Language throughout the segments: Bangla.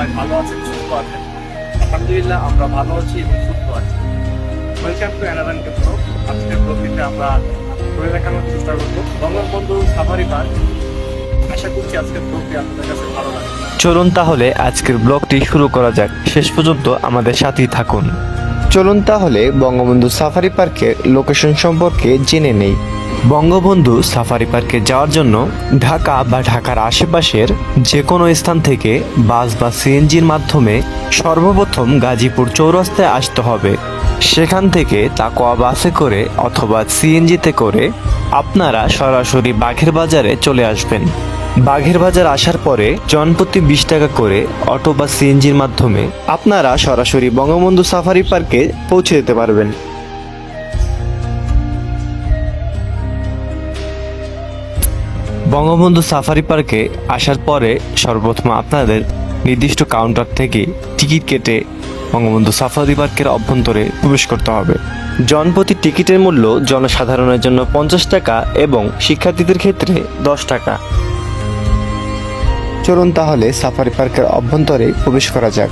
সবাই ভালো আছেন সুস্থ আছেন? আলহামদুলিল্লাহ আমরা ভালো আছি এবং সুস্থ আছি। ওয়েলকাম টু অ্যানাদার ব্লগ আজকের ব্লগটিতে আমরা ঘুরে দেখানোর চেষ্টা করব। বঙ্গবন্ধু সাফারি পার্ক আশা করছি আজকের ব্লগটি আপনাদের কাছে ভালো লাগবে। চলুন তাহলে আজকের ব্লগটি শুরু করা যাক। শেষ পর্যন্ত আমাদের সাথেই থাকুন। চলুন তাহলে বঙ্গবন্ধু সাফারি পার্কের লোকেশন সম্পর্কে জেনে নেই। বঙ্গবন্ধু সাফারি পার্কে যাওয়ার জন্য ঢাকা বা ঢাকার আশেপাশের যে কোনো স্থান থেকে বাস বা সিএনজির মাধ্যমে সর্বপ্রথম গাজীপুর চৌরাস্তায় আসতে হবে। সেখান থেকে তাকোয়া বাসে করে অথবা সিএনজিতে করে আপনারা সরাসরি বাঘের বাজারে চলে আসবেন। বাঘের বাজার আসার পরে জনপ্রতি বিশ টাকা করে অটো বা সিএনজির মাধ্যমে আপনারা সরাসরি বঙ্গবন্ধু সাফারি পার্কে পৌঁছে যেতে পারবেন। বঙ্গবন্ধু সাফারি পার্কে আসার পরে সর্বপ্রথম আপনাদের নির্দিষ্ট কাউন্টার থেকে টিকিট কেটে বঙ্গবন্ধু সাফারি পার্কের অভ্যন্তরে প্রবেশ করতে হবে। জনপ্রতি টিকিটের মূল্য জনসাধারণের জন্য পঞ্চাশ টাকা এবং শিক্ষার্থীদের ক্ষেত্রে দশ টাকা। চলুন তাহলে সাফারি পার্কের অভ্যন্তরে প্রবেশ করা যাক।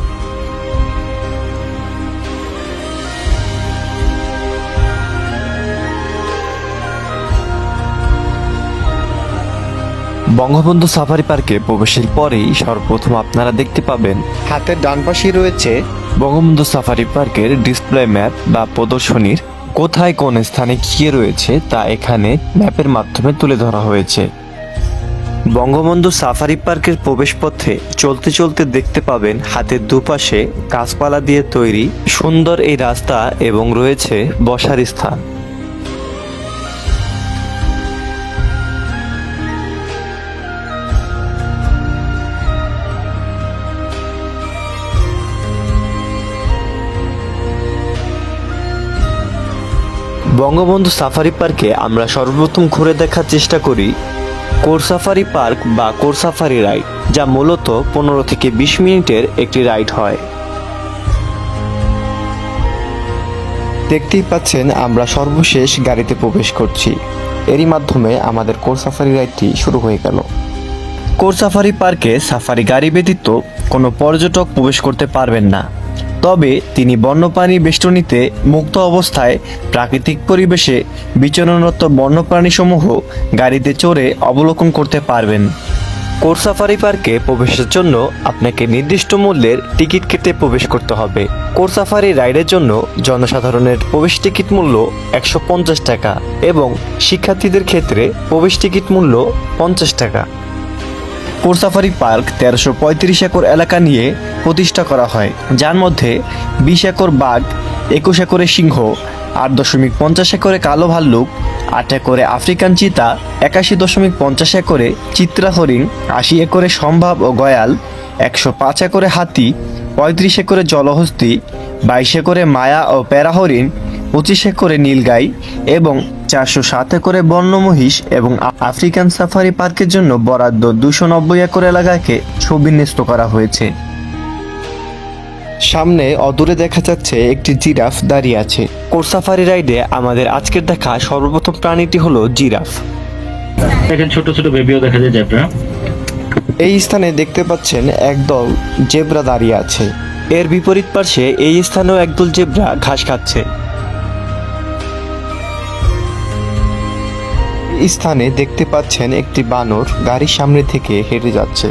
বঙ্গবন্ধু সাফারি পার্কে প্রবেশের পরেই সর্বপ্রথম আপনারা দেখতে পাবেন হাতের ডান পাশেই রয়েছে বঙ্গবন্ধু সাফারি পার্কের ডিসপ্লে ম্যাপ বা প্রদর্শনীর কোথায় কোন স্থানে কি রয়েছে তা এখানে ম্যাপের মাধ্যমে তুলে ধরা হয়েছে। বঙ্গবন্ধু সাফারি পার্কের প্রবেশপথে চলতে চলতে দেখতে পাবেন হাতের দুপাশে গাছপালা দিয়ে তৈরি সুন্দর এই রাস্তা এবং রয়েছে বসার স্থান। বঙ্গবন্ধু সাফারি পার্কে আমরা সর্বপ্রথম ঘুরে দেখার চেষ্টা করি কোর সাফারি পার্ক বা কোর সাফারি রাইড, যা মূলত পনেরো থেকে বিশ মিনিটের একটি রাইড হয়। দেখতেই পাচ্ছেন, আমরা সর্বশেষ গাড়িতে প্রবেশ করছি। এরই মাধ্যমে আমাদের কোর সাফারি রাইডটি শুরু হয়ে গেল। কোর সাফারি পার্কে সাফারি গাড়ি ব্যতীত কোনো পর্যটক প্রবেশ করতে পারবেন না। তবে তিনি বন্যপ্রাণী বেষ্টনীতে মুক্ত অবস্থায় প্রাকৃতিক পরিবেশে বিচরণরত বন্যপ্রাণীসমূহ গাড়িতে চড়ে অবলোকন করতে পারবেন। কোর সাফারি পার্কে প্রবেশের জন্য আপনাকে নির্দিষ্ট মূল্যের টিকিট কেটে প্রবেশ করতে হবে। কোর সাফারি রাইডের জন্য জনসাধারণের প্রবেশ টিকিট মূল্য একশো পঞ্চাশ টাকা এবং শিক্ষার্থীদের ক্ষেত্রে প্রবেশ টিকিট মূল্য পঞ্চাশ টাকা। কোরসাফারি পার্ক তেরোশো পঁয়ত্রিশ একর এলাকা নিয়ে প্রতিষ্ঠা করা হয়, যার মধ্যে বিশ একর বাঘ, একুশ একরে সিংহ, আট দশমিক পঞ্চাশ একরে কালো ভাল্লুক, আট একরে আফ্রিকান চিতা, একাশি দশমিক পঞ্চাশ একরে চিত্রা হরিণ আশি একরে সম্ভাব ও গয়াল, একশো পাঁচ একরে হাতি, পঁয়ত্রিশ একরে জলহস্তি, বাইশ একরে মায়া ও প্যারাহরিণ, পঁচিশ একরে নীলগাই এবং চারশো সাত একরে বন্য মহিষ এবং আফ্রিকান সাফারি পার্কের জন্য বরাদ্দ দুশো নব্বই একর এলাকাকে সুবিন্যস্ত করা হয়েছে। সামনে অদূরে দেখা যাচ্ছে একটি জিরাফ দাঁড়িয়ে আছে। কোর সাফারি রাইডে আমাদের আজকের দেখা সর্বপ্রথম প্রাণীটি হলো জিরাফ। দেখেন ছোট ছোট বেবিও দেখা যায় জেব্রা এই স্থানে দেখতে পাচ্ছেন একদল জেব্রা দাঁড়িয়ে আছে। এর বিপরীত পার্শ্বে এই স্থানেও একদল জেব্রা ঘাস খাচ্ছে। স্থানে দেখতে পাচ্ছেন একটি বানর গাড়ির সামনে থেকে হেঁটে যাচ্ছে।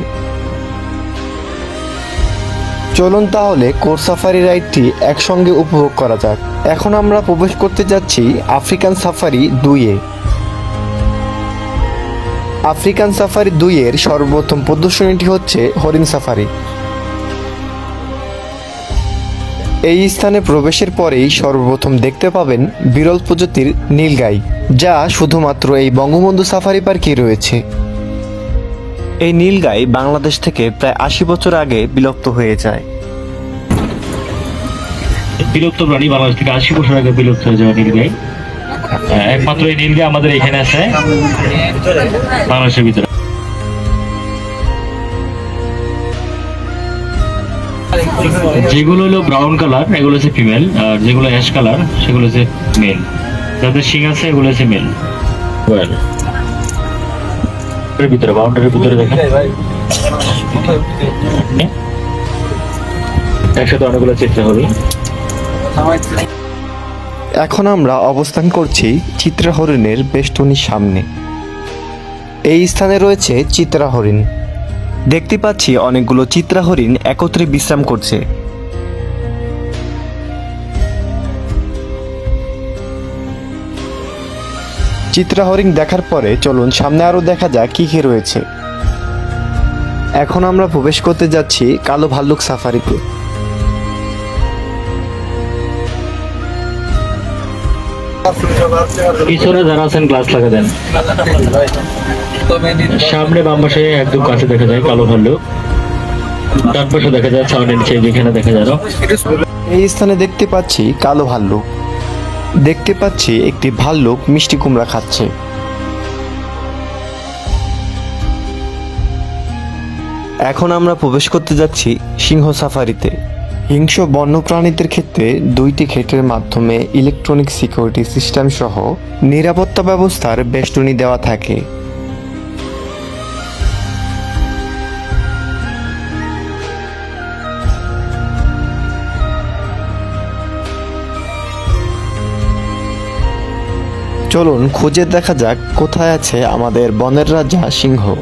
চলুন তাহলে কোর সাফারি রাইডটি একসঙ্গে উপভোগ করা যাক। এখন আমরা প্রবেশ করতে যাচ্ছি আফ্রিকান সাফারি দুইয়ে। আফ্রিকান সাফারি দুইয়ের সর্বপ্রথম প্রদর্শনীটি হচ্ছে হরিণ সাফারি। এই স্থানে প্রবেশের পরেই সর্বপ্রথম দেখতে পাবেন বিরল প্রজাতির নীলগাই যা শুধুমাত্র এই বঙ্গবন্ধু সাফারি পার্কেই রয়েছে। এই নীলগাই বাংলাদেশ থেকে প্রায় আশি বছর আগে বিলুপ্ত হয়ে যায়। বিলুপ্ত প্রাণী বাংলাদেশ থেকে আশি বছর আগে বিলুপ্ত হয়ে যাওয়া নীলগাই। একমাত্র এই নীলগাই আমাদের এখানে আছে বাংলাদেশের ভিতরে। যেগুলো হলো ব্রাউন কালার এগুলো হচ্ছে ফিমেল আর যেগুলো অ্যাশ কালার সেগুলো হচ্ছে মেল যাদের শিং আছে এগুলো হচ্ছে মেল ওয়েল এর ভিতরে বাউন্ডারির ভিতরে দেখেন। একসাথে অনেকগুলো চিত্র হবে। এখন আমরা অবস্থান করছি চিত্রা হরিণের বেষ্টনীর সামনে। এই স্থানে রয়েছে চিত্রা হরিণ। দেখতে পাচ্ছি অনেকগুলো চিত্রা হরিণ একত্রে বিশ্রাম করছে। চিত্রা হরিণ দেখার পরে চলুন সামনে আরও দেখা যাক কি কি রয়েছে। এখন আমরা প্রবেশ করতে যাচ্ছি কালো ভাল্লুক সাফারিতে। পিছনে যারা আছেন গ্লাস লাগা দেন। সামনে বাম পাশে একদম কাছে দেখা যায়, কালো ভাল্লুক। ডান পাশে দেখা যায় ছাউনের নিচে, যেখানে দেখা যায় এই স্থানে দেখতে পাচ্ছি কালো ভাল্লুক। দেখতে পাচ্ছি একটি ভাল্লুক মিষ্টি কুমড়া খাচ্ছে। এখন আমরা প্রবেশ করতে যাচ্ছি সিংহ সাফারিতে। হিংস্র বন্যপ্রাণীদের ক্ষেত্রে দুইটি ক্ষেত্রের মাধ্যমে ইলেকট্রনিক সিকিউরিটি সিস্টেম সহ নিরাপত্তা ব্যবস্থার বেষ্টনী দেওয়া থাকে। চলুন খুঁজে দেখা যাক কোথায় আছে আমাদের বনের রাজা সিংহ।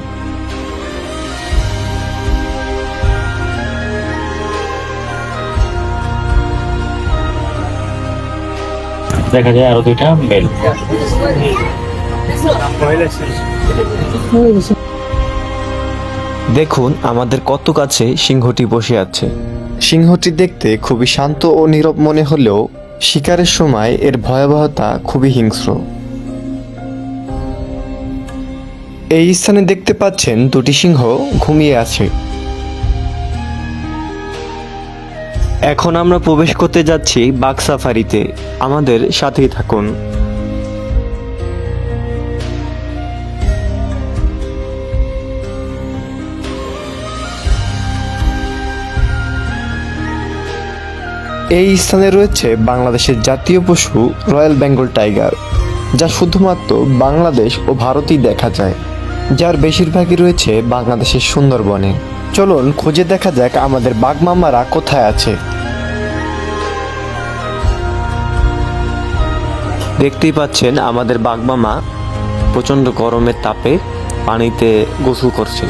দেখা যায় আরও দুইটা মেল দেখুন, আমাদের কত কাছে সিংহটি বসে আছে। সিংহটি দেখতে খুবই শান্ত ও নীরব মনে হলেও শিকারের সময় এর ভয়াবহতা খুবই হিংস্র। এই স্থানে দেখতে পাচ্ছেন দুটি সিংহ ঘুমিয়ে আছে। এখন আমরা প্রবেশ করতে যাচ্ছি বাঘ সাফারিতে। আমাদের সাথেই থাকুন। এই স্থানে রয়েছে বাংলাদেশের জাতীয় পশু রয়্যাল বেঙ্গল টাইগার, যা শুধুমাত্র বাংলাদেশ ও ভারতেই দেখা যায়। যার বেশিরভাগই রয়েছে বাংলাদেশের সুন্দরবনে। চলুন খুঁজে দেখা যাক আমাদের বাঘমামারা কোথায় আছে। দেখতেই পাচ্ছেন আমাদের বাঘমামা প্রচণ্ড গরমের তাপে পানিতে গোসল করছে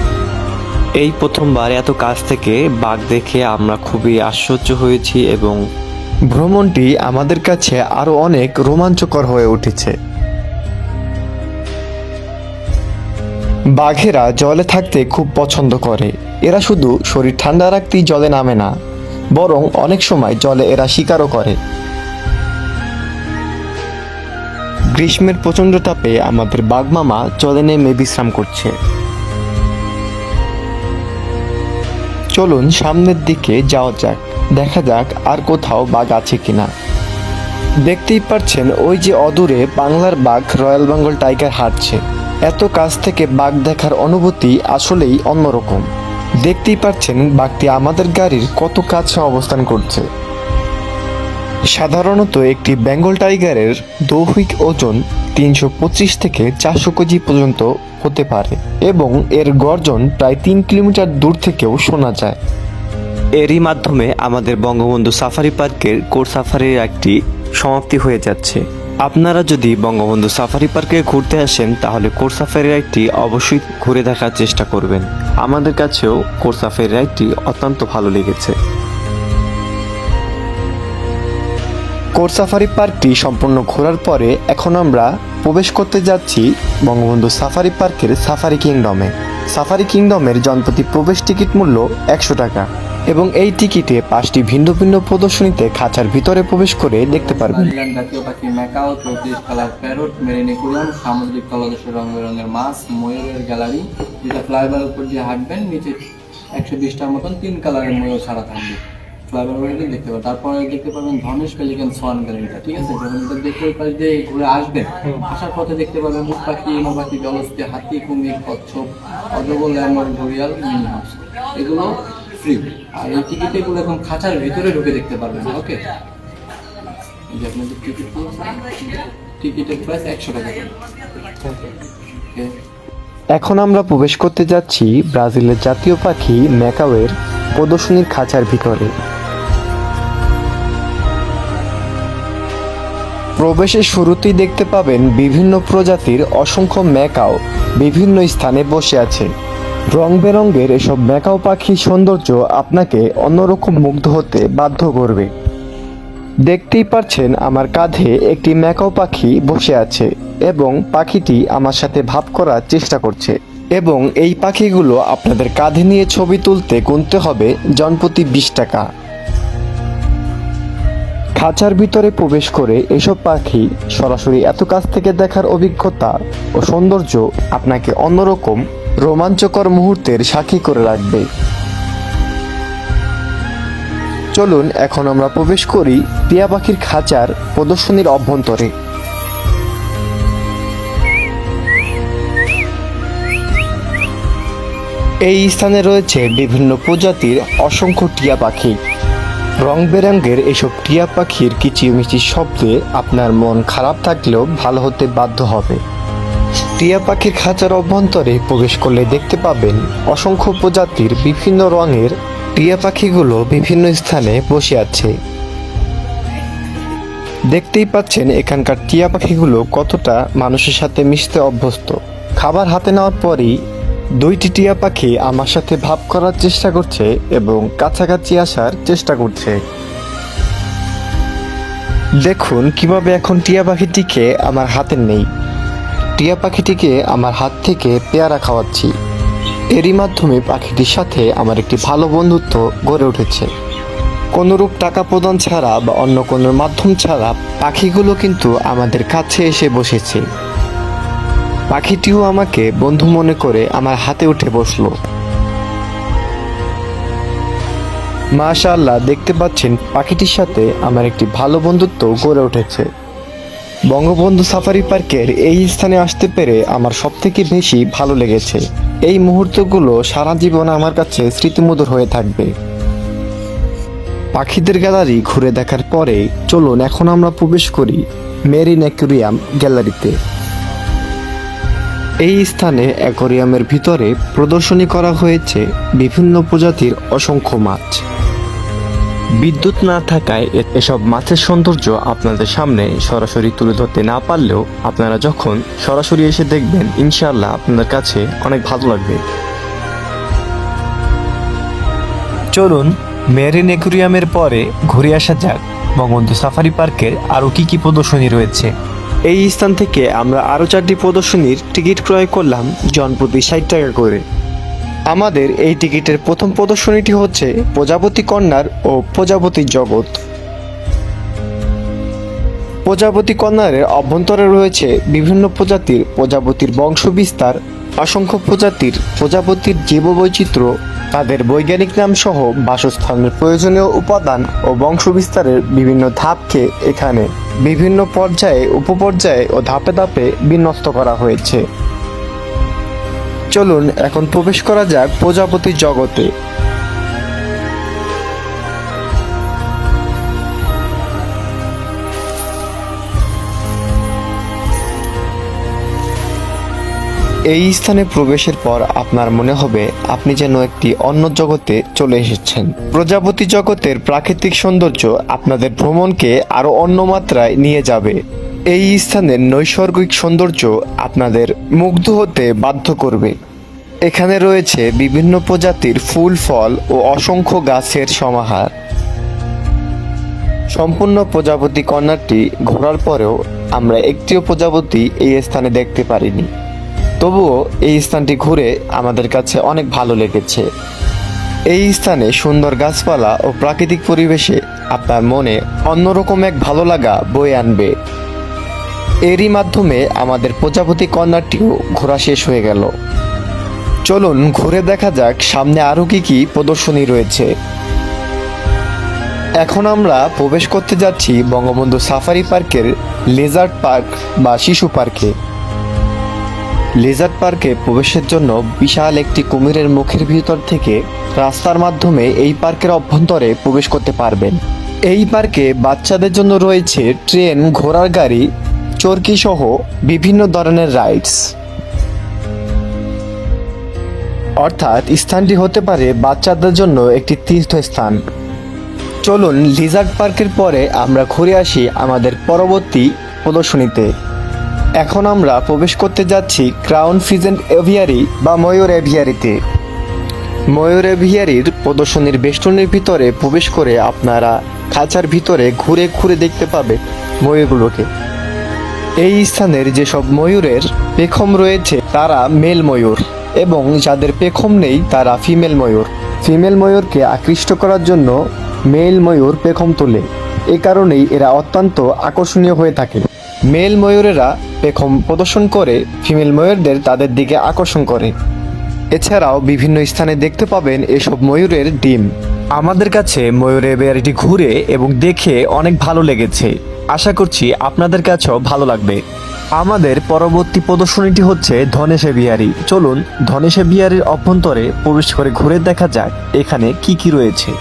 এই প্রথমবার এত কাছ থেকে বাঘ দেখে আমরা খুবই আশ্চর্য হয়েছি এবং ভ্রমণটি আমাদের কাছে আরও অনেক রোমাঞ্চকর হয়ে উঠেছে। বাঘেরা জলে থাকতে খুব পছন্দ করে। এরা শুধু শরীর ঠান্ডা রাখতেই জলে নামে না, বরং অনেক সময় জলে এরা শিকারও করে। গ্রীষ্মের প্রচণ্ড তাপে আমাদের বাঘমামা জলে নেমে বিশ্রাম করছে। চলুন সামনের দিকে যাওয়া যাক, দেখা যাক আর কোথাও বাঘ আছে কিনা। দেখতেই পাচ্ছেন ওই যে অদূরে বাংলার বাঘ রয়্যাল বেঙ্গল টাইগার হাঁটছে। এত কাছ থেকে বাঘ দেখার অনুভূতি আসলেই অন্যরকম। দেখতেই পাচ্ছেন বাঘটি আমাদের গাড়ির কত কাছে অবস্থান করছে। সাধারণত একটি বেঙ্গল টাইগারের দৈহিক ওজন তিনশো পঁচিশ থেকে চারশো কেজি পর্যন্ত হতে পারে এবং এর গর্জন প্রায় তিন কিলোমিটার দূর থেকেও শোনা যায়। এরই মাধ্যমে আমাদের বঙ্গবন্ধু সাফারি পার্কের কোর সাফারির একটি সমাপ্তি হয়ে যাচ্ছে। আপনারা যদি বঙ্গবন্ধু সাফারি পার্কে ঘুরতে আসেন, তাহলে কোর সাফারি রাইডটি অবশ্যই ঘুরে দেখার চেষ্টা করবেন। আমাদের কাছেও কোর সাফারি রাইডটি অত্যন্ত ভালো লেগেছে। কোর সাফারি পার্কটি সম্পূর্ণ ঘোরার পরে এখন আমরা প্রবেশ করতে যাচ্ছি বঙ্গবন্ধু সাফারি পার্কের সাফারি কিংডমে। সাফারি কিংডমের জনপ্রতি প্রবেশ টিকিট মূল্য একশো টাকা এবং এই টিকিটে পাঁচটি ভিন্ন ভিন্ন প্রদর্শনীতে খাঁচার ভিতরে প্রবেশ করে দেখতে পারবেন। জাতীয় পাখি কালার সামুদ্রিক মাছ, ময়ূরের গ্যালারি উপর নিচে একশো বিশটার মতন তিন কালারের ময়ূর ছাড়া থাকবে। ফ্লাইওভার উপরে দেখতে পাবেন। তারপরে দেখতে পাবেন ধনেশ পেলিকান সোয়ান গ্যালারিটা ঠিক আছে? এটা দেখতে পাশ দিয়ে ঘুরে আসবেন আসার পথে দেখতে পাবেন উট পাখি ইনো পাখি জলস্থি, হাতি, কুমির, কচ্ছপ অজগর ল্যামর ঘড়িয়াল, মিনি হাউস এগুলো ফ্রি আর এই টিকিটে এগুলো এখন খাঁচার ভিতরে ঢুকে দেখতে পারবেন, ওকে? এই যে আপনাদের টিকিট টিকিটের প্রাইস একশো টাকা এখন আমরা প্রবেশ করতে যাচ্ছি ব্রাজিলের জাতীয় পাখি ম্যাকাওয়ের প্রদর্শনীর খাঁচার ভিতরে। প্রবেশের শুরুতেই দেখতে পাবেন বিভিন্ন প্রজাতির অসংখ্য ম্যাকাও বিভিন্ন স্থানে বসে আছে। রং বেরঙের এসব ম্যাকাও পাখির সৌন্দর্য আপনাকে অন্যরকম মুগ্ধ হতে বাধ্য করবে। দেখতেই পারছেন আমার কাঁধে একটি ম্যাকাও পাখি বসে আছে এবং পাখিটি আমার সাথে ভাব করার চেষ্টা করছে এবং এই পাখিগুলো আপনাদের কাঁধে নিয়ে ছবি তুলতে গুনতে হবে জনপ্রতি বিশ টাকা। খাঁচার ভিতরে প্রবেশ করে এসব পাখি সরাসরি এত কাছ থেকে দেখার অভিজ্ঞতা ও সৌন্দর্য আপনাকে অন্যরকম রোমাঞ্চকর মুহূর্তের সাক্ষী করে রাখবে। চলুন, এখন আমরা প্রবেশ করি টিয়া পাখির খাঁচার প্রদর্শনীর অভ্যন্তরে। এই স্থানে রয়েছে বিভিন্ন প্রজাতির অসংখ্য টিয়া পাখি। রং বেরঙের এসব টিয়া পাখির কিচিমিচি শব্দে আপনার মন খারাপ থাকলেও ভালো হতে বাধ্য হবে। টিয়া পাখির খাঁচার অভ্যন্তরে প্রবেশ করলে দেখতে পাবেন অসংখ্য প্রজাতির বিভিন্ন রঙের টিয়া পাখিগুলো বিভিন্ন স্থানে বসে আছে। দেখতেই পাচ্ছেন এখানকার টিয়া পাখিগুলো কতটা মানুষের সাথে মিশতে অভ্যস্ত। খাবার হাতে নেওয়ার পরই দুইটি টিয়া পাখি আমার সাথে ভাব করার চেষ্টা করছে এবং কাছাকাছি আসার চেষ্টা করছে। দেখুন কীভাবে এখন টিয়া পাখিটিকে আমার হাতে নেই। টিয়া পাখিটিকে আমার হাত থেকে পেয়ারা খাওয়াচ্ছি। এরই মাধ্যমে পাখিটির সাথে আমার একটি ভালো বন্ধুত্ব গড়ে উঠেছে। কোনোরূপ টাকা প্রদান ছাড়া বা অন্য কোনো মাধ্যম ছাড়া পাখিগুলো কিন্তু আমাদের কাছে এসে বসেছে। পাখিটিও আমাকে বন্ধু মনে করে আমার হাতে উঠে বসল। মাশাআল্লাহ, দেখতে পাচ্ছেন, পাখিটির সাথে আমার একটি ভালো বন্ধুত্ব গড়ে উঠেছে। বঙ্গবন্ধু সাফারি পার্কের এই স্থানে আসতে পেরে আমার সবথেকে বেশি ভালো লেগেছে। এই মুহূর্তগুলো সারা জীবন আমার কাছে স্মৃতিমধুর হয়ে থাকবে। পাখিদের গ্যালারি ঘুরে দেখার পরে চলুন, এখন আমরা প্রবেশ করি মেরিন অ্যাকুরিয়াম গ্যালারিতে। এই স্থানে অ্যাকোরিয়ামের ভিতরে প্রদর্শনী করা হয়েছে বিভিন্ন প্রজাতির অসংখ্য মাছ। বিদ্যুৎ না থাকায় এসব মাছের সৌন্দর্য আপনাদের সামনে সরাসরি তুলে ধরতে না পারলেও আপনারা যখন সরাসরি এসে দেখবেন, ইনশাআল্লাহ আপনাদের কাছে অনেক ভালো লাগবে। চলুন, মেরিন অ্যাকুরিয়ামের পরে ঘুরে আসা যাক, বঙ্গবন্ধু সাফারি পার্কের আরও কি কি প্রদর্শনী রয়েছে। এই স্থান থেকে আমরা আরও চারটি প্রদর্শনীর টিকিট ক্রয় করলাম জনপ্রতি ষাট টাকা করে। আমাদের এই টিকিটের প্রথম প্রদর্শনীটি হচ্ছে প্রজাপতি কন্যার ও প্রজাপতি জগৎ। প্রজাপতি কন্যারের অভ্যন্তরে রয়েছে বিভিন্ন প্রজাতির প্রজাপতির বংশবিস্তার, অসংখ্য প্রজাতির প্রজাপতির জীববৈচিত্র্য তাদের বৈজ্ঞানিক নাম সহ বাসস্থানের প্রয়োজনীয় উপাদান ও বংশবিস্তারের বিভিন্ন ধাপকে এখানে বিভিন্ন পর্যায়ে, উপপর্যায়ে ও ধাপে ধাপে বিন্যস্ত করা হয়েছে। চলুন এখন প্রবেশ করা যাক প্রজাপতি জগতে। এই স্থানে প্রবেশের পর আপনার মনে হবে আপনি যেন একটি অন্য জগতে চলে এসেছেন। প্রজাপতি জগতের প্রাকৃতিক সৌন্দর্য আপনাদের ভ্রমণকে আরও অন্য মাত্রায় নিয়ে যাবে। এই স্থানের নৈসর্গিক সৌন্দর্য আপনাদের মুগ্ধ হতে বাধ্য করবে। এখানে রয়েছে বিভিন্ন প্রজাতির ফুল, ফল ও অসংখ্য গাছের সমাহার। সম্পূর্ণ প্রজাপতি কর্নারটি ঘোরার পরেও আমরা একটিও প্রজাপতি এই স্থানে দেখতে পারিনি। তবুও এই স্থানটি ঘুরে আমাদের কাছে অনেক ভালো লেগেছে। এই স্থানে সুন্দর গাছপালা ও প্রাকৃতিক পরিবেশে আপনার মনে অন্যরকম এক ভালো লাগা বয়ে আনবে। এরই মাধ্যমে আমাদের প্রজাপতি কর্নারটিও ঘোরা শেষ হয়ে গেল। চলুন ঘুরে দেখা যাক সামনে আরও কি কি প্রদর্শনী রয়েছে। এখন আমরা প্রবেশ করতে যাচ্ছি বঙ্গবন্ধু সাফারি পার্কের লেজার্ড পার্ক বা শিশু পার্কে। লেজার্ড পার্কে প্রবেশের জন্য বিশাল একটি কুমিরের মুখের ভিতর থেকে রাস্তার মাধ্যমে এই পার্কের অভ্যন্তরে প্রবেশ করতে পারবেন। এই পার্কে বাচ্চাদের জন্য রয়েছে ট্রেন, ঘোড়ার গাড়ি চরকি সহ বিভিন্ন ধরনের রাইডস। অর্থাৎ স্থানটি হতে পারে বাচ্চাদের জন্য একটি তীর্থস্থান। চলুন লিজার্ড পার্কের পরে আমরা ঘুরে আসি আমাদের পরবর্তী প্রদর্শনীতে। এখন আমরা প্রবেশ করতে যাচ্ছি ক্রাউন ফিজেন্ট এভিয়ারি বা ময়ূর এভিয়ারিতে। ময়ূর এভিয়ারির প্রদর্শনীর বেষ্টনীর ভিতরে প্রবেশ করে আপনারা খাঁচার ভিতরে ঘুরে ঘুরে দেখতে পাবে ময়ূরগুলোকে। এই স্থানের যেসব ময়ূরের পেখম রয়েছে, তারা মেল ময়ূর এবং যাদের পেখম নেই, তারা ফিমেল ময়ূর। ফিমেল ময়ূরকে আকৃষ্ট করার জন্য মেল ময়ূর পেখম তোলে। এ কারণেই এরা অত্যন্ত আকর্ষণীয় হয়ে থাকে। মেল ময়ূরেরা পেখম প্রদর্শন করে ফিমেল ময়ূরদের তাদের দিকে আকর্ষণ করে। এছাড়াও বিভিন্ন স্থানে দেখতে পাবেন এসব ময়ূরের ডিম। আমাদের কাছে ময়ূরের বেয়ারিটি ঘুরে এবং দেখে অনেক ভালো লেগেছে। আশা করছি আপনাদের কাছেও ভালো লাগবে। আমাদের পরবর্তী প্রদর্শনীটি হচ্ছে ধনেশে বিহারি। চলুন ধনেশে বিহারির অভ্যন্তরে প্রবেশ করে ঘুরে দেখা যাক এখানে কি কি রয়েছে।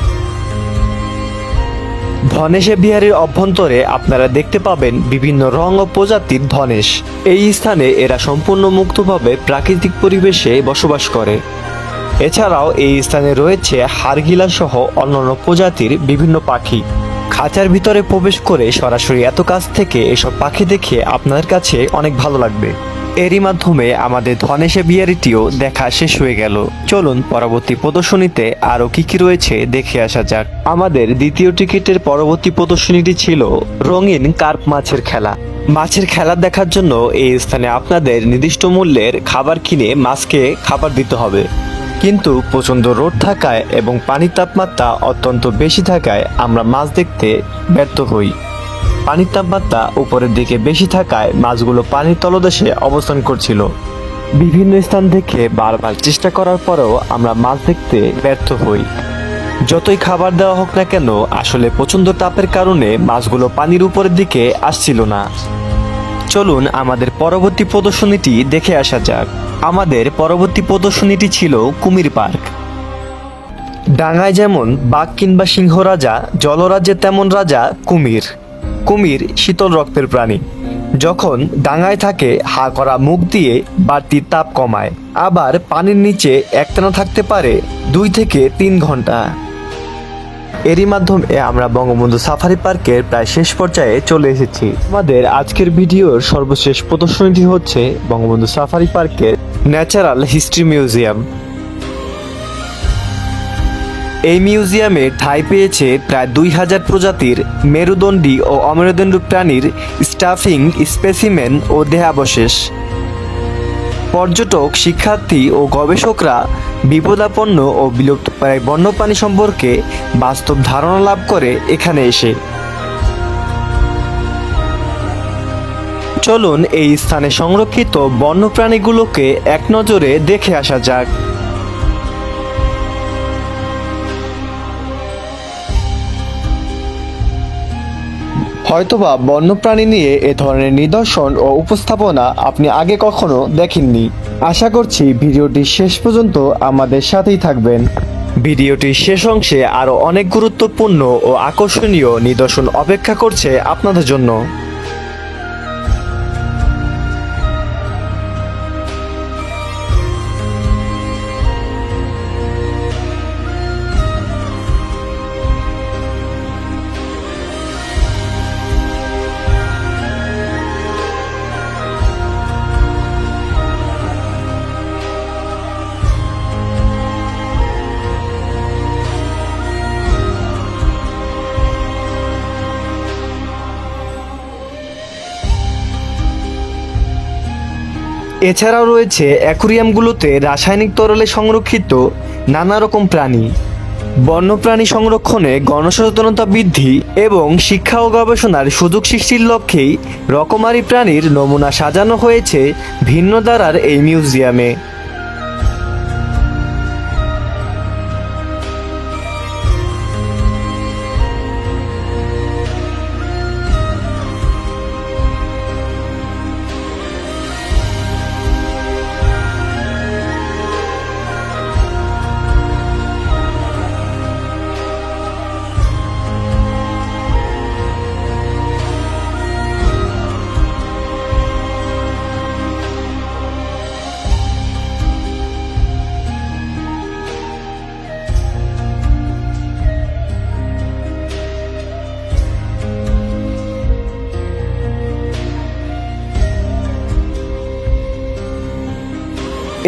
ধনেশে বিহারের অভ্যন্তরে আপনারা দেখতে পাবেন বিভিন্ন রং ও প্রজাতির ধনেশ। এই স্থানে এরা সম্পূর্ণ মুক্তভাবে প্রাকৃতিক পরিবেশে বসবাস করে। এছাড়াও এই স্থানে রয়েছে হারগিলা সহ অন্যান্য প্রজাতির বিভিন্ন পাখি। খাঁচার ভিতরে প্রবেশ করে সরাসরি এত কাছ থেকে এসব পাখি দেখে আপনাদের কাছে অনেক ভালো লাগবে। এরই মাধ্যমে আমাদের ধনেশে বিয়ারিটিও দেখা শেষ হয়ে গেল। চলুন পরবর্তী প্রদর্শনীতে আরও কি কি রয়েছে দেখে আসা যাক। আমাদের দ্বিতীয় টিকিটের পরবর্তী প্রদর্শনীটি ছিল রঙিন কার্প মাছের খেলা। মাছের খেলা দেখার জন্য এই স্থানে আপনাদের নির্দিষ্ট মূল্যের খাবার কিনে মাছকে খাবার দিতে হবে। কিন্তু প্রচণ্ড রোদ থাকায় এবং পানির তাপমাত্রা অত্যন্ত বেশি থাকায় আমরা মাছ দেখতে ব্যর্থ হই। পানির তাপমাত্রা উপরের দিকে বেশি থাকায় মাছগুলো পানির তলদেশে অবস্থান করছিল। বিভিন্ন স্থান থেকে বারবার চেষ্টা করার পরেও আমরা মাছ দেখতে ব্যর্থ হই। যতই খাবার দেওয়া হোক না কেন, আসলে প্রচণ্ড তাপের কারণে মাছগুলো পানির উপরের দিকে আসছিল না। চলুন আমাদের পরবর্তী প্রদর্শনীটি দেখে আসা যাক। আমাদের পরবর্তী প্রদর্শনীটি ছিল কুমির পার্ক। ডাঙায় যেমন বাঘ কিংবা সিংহ রাজা, জলরাজ্যে তেমন রাজা কুমির। কুমির শীতল রক্তের প্রাণী। যখন ডাঙায় থাকে, হা করা মুখ দিয়ে বাড়তি তাপ কমায়। আবার পানির নিচে একটানা থাকতে পারে দুই থেকে তিন ঘণ্টা। এরই মাধ্যমে আমরা বঙ্গবন্ধু সাফারি পার্কের প্রায় শেষ পর্যায়ে চলে এসেছি। আমাদের আজকের ভিডিওর সর্বশেষ প্রদর্শনীটি হচ্ছে বঙ্গবন্ধু সাফারি পার্কের ন্যাচারাল হিস্ট্রি মিউজিয়াম। এই মিউজিয়ামে ঠাঁই পেয়েছে প্রায় দুই হাজার প্রজাতির মেরুদণ্ডী ও অমেরুদণ্ডী প্রাণীর স্টাফিং স্পেসিমেন ও দেহাবশেষ। পর্যটক, শিক্ষার্থী ও গবেষকরা বিপদাপন্ন ও বিলুপ্তপ্রায় বন্যপ্রাণী সম্পর্কে বাস্তব ধারণা লাভ করে এখানে এসে। চলুন এই স্থানে সংরক্ষিত বন্যপ্রাণীগুলোকে এক নজরে দেখে আসা যাক। হয়তোবা বন্যপ্রাণী নিয়ে এ ধরনের নিদর্শন ও উপস্থাপনা আপনি আগে কখনো দেখেননি। আশা করছি ভিডিওটি শেষ পর্যন্ত আমাদের সাথেই থাকবেন। ভিডিওটির শেষ অংশে আরও অনেক গুরুত্বপূর্ণ ও আকর্ষণীয় নিদর্শন অপেক্ষা করছে আপনাদের জন্য। এছাড়াও রয়েছে অ্যাকুরিয়ামগুলোতে রাসায়নিক তরলে সংরক্ষিত নানা রকম প্রাণী। বন্যপ্রাণী সংরক্ষণে গণসচেতনতা বৃদ্ধি এবং শিক্ষা ও গবেষণার সুযোগ সৃষ্টির লক্ষ্যেই রকমারি প্রাণীর নমুনা সাজানো হয়েছে ভিন্ন ধারার এই মিউজিয়ামে।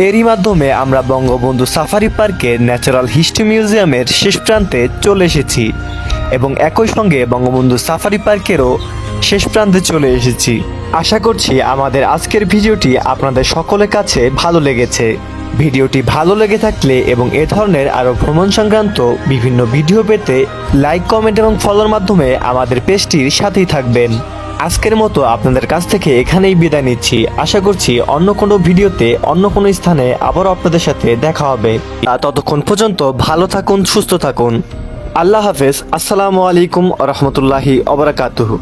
এরই মাধ্যমে আমরা বঙ্গবন্ধু সাফারি পার্কের ন্যাচারাল হিস্ট্রি মিউজিয়ামের শেষ প্রান্তে চলে এসেছি এবং একই সঙ্গে বঙ্গবন্ধু সাফারি পার্কেরও শেষ প্রান্তে চলে এসেছি। আশা করছি আমাদের আজকের ভিডিওটি আপনাদের সকলের কাছে ভালো লেগেছে। ভিডিওটি ভালো লেগে থাকলে এবং এ ধরনের আরও ভ্রমণ সংক্রান্ত বিভিন্ন ভিডিও পেতে লাইক, কমেন্ট এবং ফলোর মাধ্যমে আমাদের পেজটির সাথেই থাকবেন। আজকের মতো আপনাদের কাছ থেকে এখানেই বিদায় নিচ্ছি। আশা করছি অন্য কোনো ভিডিওতে অন্য কোনো স্থানে আবার আপনাদের সাথে দেখা হবে। ততক্ষণ পর্যন্ত ভালো থাকুন, সুস্থ থাকুন। আল্লাহ হাফেজ। আসসালামু আলাইকুম রহমতুল্লাহি অবরাকাতুহু